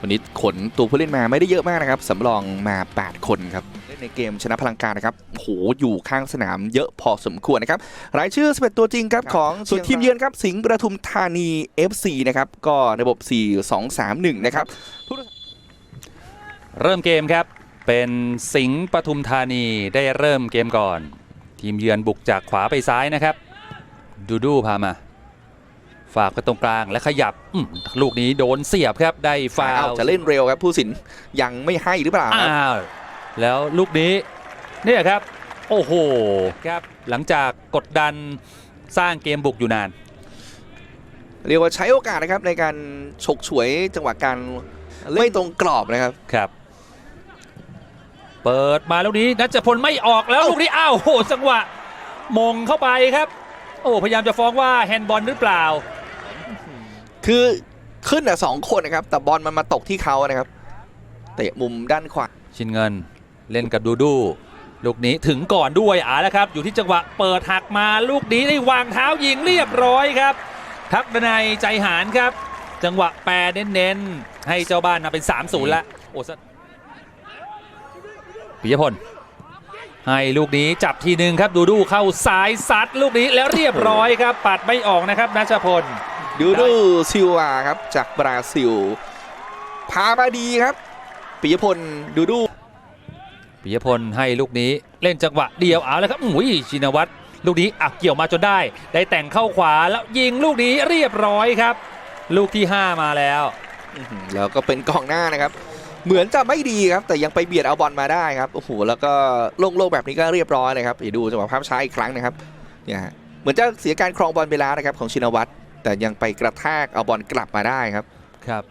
วันนี้ขนตัวผู้เล่นมาไม่ได้เยอะมากนะครับสำรองมา 8 คนครับเล่นในเกมชนะพลังการนะครับโหอยู่ข้างสนามเยอะพอสมควรนะครับรายชื่อ11ตัวจริงครับของส่วนทีมเยือนครับสิงห์ประทุมธานี FC นะครับก็ระบบ 4 2 3 1 นะครับเริ่มเกมครับเป็นสิงห์ปทุมธานีได้เริ่มเกมก่อน ทีมเยือนบุกจากขวาไปซ้ายนะครับ ดูดูพามา ฝากไปตรงกลางและขยับอืมลูกนี้โดนเสียบครับได้ฟาฟาววจะเล่นเร็วครับ ผู้สินยังไม่ให้หรือเปล่าครับอ้าวแล้วลูกนี้เนี่ยครับ โอ้โหครับหลังจากกดดันสร้างเกมบุกอยู่นาน เรียกว่าใช้โอกาสนะครับในการฉกฉวยจังหวะการไม่ตรงกรอบนะครับครับเปิดมาลูกนี้นัชพลไม่ออกแล้วลูกนี้อ้าวโหจังหวะมงเข้าไปครับ โอ้พยายามจะฟ้องว่าแฮนด์บอลหรือเปล่า คือขึ้นอะสองคนนะครับ แต่บอลมันมาตกที่เขานะครับ เตะมุมด้านขวา ชินเงินเล่นกับดูดู ลูกนี้ถึงก่อนด้วยอ่าแล้วครับ อยู่ที่จังหวะเปิดหักมาลูกนี้ได้วางเท้ายิงเรียบร้อยครับ ทักดนัยใจหารครับ จังหวะแปรเน้นๆ ให้เจ้าบ้านนำเป็น 3-0ละโอ้สปิยพลให้ลูกนี้จับทีหนึ่งครับดูดูเข้าซ้ายซัดลูกนี้แล้วเรียบร้อยครับปัดไม่ออกนะครับนัชพล ดูดูซิลวาครับจากบราซิล พามาดีครับปิยพลดูดูปิยพลให้ลูกนี้เล่นจังหวะเดียวเอาแล้วครับอุ้ยชินวัตรลูกนี้อักเกี่ยวมาจนได้ ได้แต่งเข้าขวาแล้วยิงลูกนี้เรียบร้อยครับ ลูกที่ 5 มาแล้วอื้อหือแล้วก็เป็นกองหน้านะครับ เหมือนจะไม่ดีครับ แต่ยังไปเบียดเอาบอลมาได้ครับโอ้โหแล้วก็โล่งๆแบบนี้ก็เรียบร้อยเลยครับเดี๋ยวดูจังหวะภาพช้าอีกครั้งนะครับเนี่ยฮะเหมือนจะเสียการครองบอลไปแล้วนะครับของชินวัตร แต่ยังไปกระแทกเอาบอลกลับมาได้ครับครับ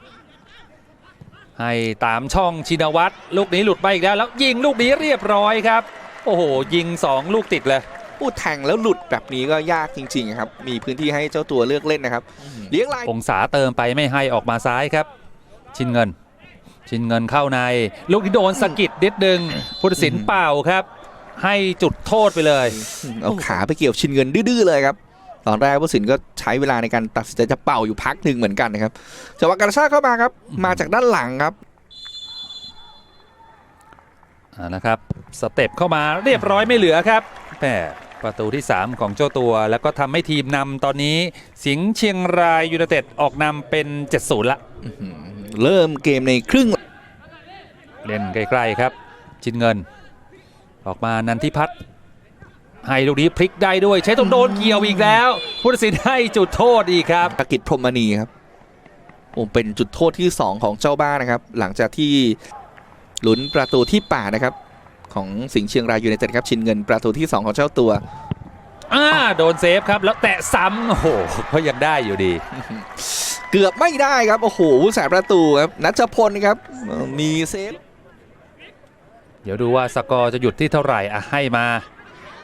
ให้ตามช่องชินวัตรลูกนี้หลุดไปอีกแล้ว แล้วยิงลูกนี้เรียบร้อยครับ โอ้โห ยิง 2 ลูกติดเลยพูดแทงแล้วหลุดแบบนี้ก็ยากจริง ๆ ครับ มีพื้นที่ให้เจ้าตัวเลือกเล่นนะครับ เลี้ยงลายองศาเติมไปไม่ให้ออกมาซ้ายครับ ชินเงิน ชินเงินเข้าใน ลูกนี้โดนสะกิดนิดนึงพุทธศิลป์เป่าครับ ให้จุดโทษไปเลย เอาขาไปเกี่ยวชินเงินดื้อๆเลยครับ ตอนแรกผู้สินก็ใช้เวลาในการตัดสินใจจะเป่าอยู่พักหนึ่งเหมือนกันนะครับจังหวะกระชากเข้ามาครับ มาจากด้านหลังครับอ่านะครับสเต็ปเข้ามาเรียบร้อยไม่เหลือครับแหมประตูที่ 3 ของเจ้าตัว แล้วก็ทำให้ทีมนำตอนนี้สิงห์เชียงรายยูไนเต็ดออกนำเป็น 7-0 ละเริ่มเกมในครึ่ง เล่นใกล้ ๆ ครับ ชินเงิน ออกมานันทิพัฒน์ ให้ลูกนี้พลิกได้ด้วย ใช้ตรงโดนเกี่ยวอีกแล้วผู้ตัดสินให้จุดโทษอีกครับภกิจพรหมณีครับโอ้เป็นจุดโทษที่ 2 ของเจ้าบ้านนะครับ หลังจากที่ลุ้นประตูที่8นะครับ ของสิงห์เชียงรายยูไนเต็ดครับชินเงินประตูที่ 2 ของเจ้าตัวอ่าโดนเซฟครับ แล้วแตะซ้ำโอ้โหก็ยังได้อยู่ดี เกือบไม่ได้ครับ โอ้โหผู้สาประตูครับนัชพลครับเอ่อมีเซฟ เดี๋ยวดูว่าสกอร์จะหยุดที่เท่าไหร่อะให้มา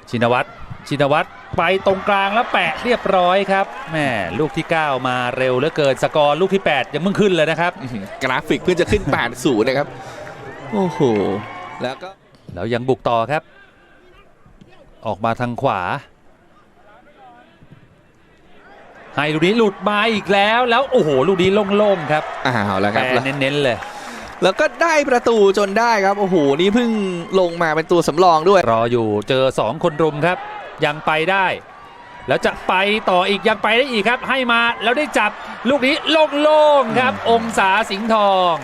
ชินวัตรชินวัตรไปตรงกลางแล้วแปะเรียบร้อยครับแหม่ลูกที่ 9 มาเร็วเหลือเกินสกอร์ลูกที่ 8 ยังเพิ่งขึ้นเลยนะครับอื้อหือกราฟิกเพื่อจะขึ้น8 0นะครับ โอ้โห แล้วก็แล้วยังบุกต่อครับ ออกมาทางขวาให้ลูกนี้หลุดมาอีกแล้วแล้ว โอ้โห ลูกนี้โล่งๆครับอ้าวแล้วคแปรับรแล้วเน้นๆเลย แล้วก็ได้ประตูจนได้ครับ โอ้โห นี่เพิ่งลงมาเป็นตัวสำรองด้วย รออยู่เจอ 2 คนรุมครับ ยังไปได้ แล้วจะไปต่ออีกยังไปได้อีกครับ ให้มาแล้วได้จับลูกนี้โล่งๆครับ องศาสิงห์ทอง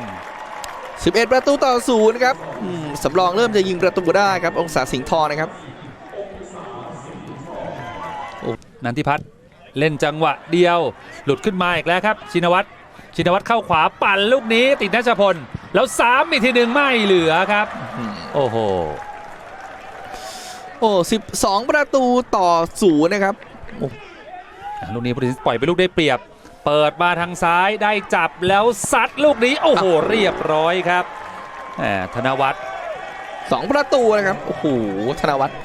11 ประตูต่อศูนย์ครับอืมสำรองเริ่มจะยิงประตูได้ครับ องศาสิงห์ทองนะครับ นันทิพัฒน์เล่นจังหวะเดียว หลุดขึ้นมาอีกแล้วครับ ชินวัตร ชินวัตรเข้าขวาปั่นลูกนี้ติดนัชพล แล้วสามอีกทีหนึ่งไม่เหลือครับอืมโอ้โห โอ้12ประตูต่อศูนย์นะครับ ลูกนี้ผู้ตัดสินปล่อยไปลูกได้เปรียบ เปิดมาทางซ้ายได้จับแล้วซัดลูกนี้ โอ้โห เรียบร้อยครับแหมธนวัฒน์2ประตูนะครับ โอ้โห ธนวัฒน์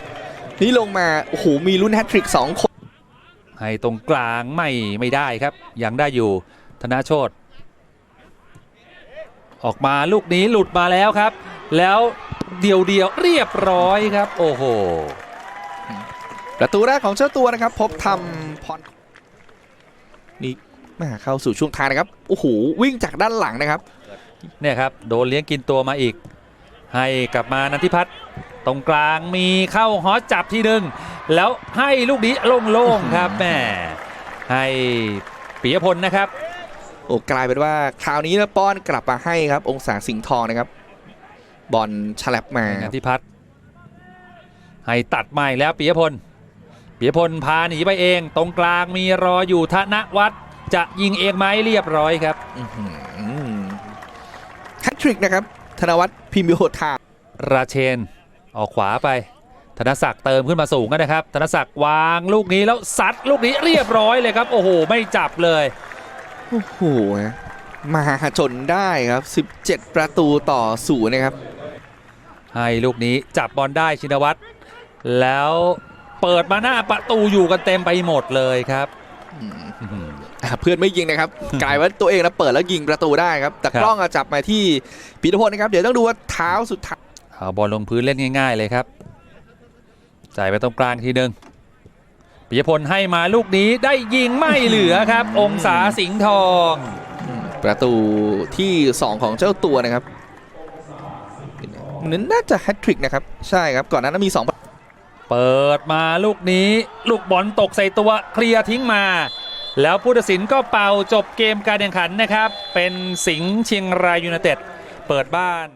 นี่ลงมา โอ้โห มีลุ้นแฮตทริก2คนให้ตรงกลางไม่ไม่ได้ครับ ยังได้อยู่ธนาโชต ออกมาลูกนี้หลุดมาแล้วครับ แล้วเดียวเดียวๆเรียบร้อยครับ โอ้โห ประตูแรกของเจ้าตัวนะครับ พบทำพรนี่มาเข้าสู่ช่วงท้ายนะครับ โอ้โห วิ่งจากด้านหลังนะครับ เนี่ยครับ โดนเลี้ยงกินตัวมาอีก ให้กลับมานันทิพัฒน์ตรงกลางมีเข้าฮอตจับทีหนึ่งแล้วให้ลูกนี้โล่งๆครับแหม่ให้ปิยพลนะครับ โอ้กลายเป็นว่าคราวนี้นะป้อนกลับมาให้ครับ องศาสิงห์ทองนะครับ บอลฉลับมานันทิพัฒน์ให้ตัดใหม่แล้วปิยพลปิยพลพาหนีไปเอง ตรงกลางมีรออยู่ธนวัฒน์จะยิงเองไหมเรียบร้อยครับแฮตทริกนะครับ ธนวัฒน์พิมพ์โยธาราเชน ออกขวาไป ธนศักดิ์เติมขึ้นมาสูงนะครับ ธนศักดิ์วางลูกนี้แล้วซัดลูกนี้เรียบร้อยเลยครับ โอ้โห ไม่จับเลย โอ้โหมาจนได้ครับ 17 ประตูต่อศูนย์นะครับ ให้ลูกนี้จับบอลได้ชินวัตรแล้วเปิดมาหน้าประตูอยู่กันเต็มไปหมดเลยครับอืมอื้อหืออะเพื่อนไม่ยิงนะครับ กลายว่าตัวเองนะเปิดแล้วยิงประตูได้ครับ แต่ครับกล้องอะจับมาที่ปีทพลนะครับ เดี๋ยวต้องดูว่าเท้าสุดท้ายเอาบอลลงพื้นเล่นง่าย ๆ เลยครับ จ่ายไปตรงกลางทีหนึ่ง ปิยพลให้มาลูกนี้ได้ยิงไม่เหลือครับ องศาสิงห์ทอง ประตูที่ 2 ของเจ้าตัวนะครับนั้นน่าจะแฮตทริกนะครับ ใช่ครับก่อนหนานั้นมี 2 เปิดมาลูกนี้ ลูกบอลตกใส่ตัวเคลียร์ทิ้งมา แล้วผู้ตัดสินก็เป่าจบเกมการแข่งขันนะครับ เป็นสิงห์เชียงรายยูไนเต็ดเปิดบ้าน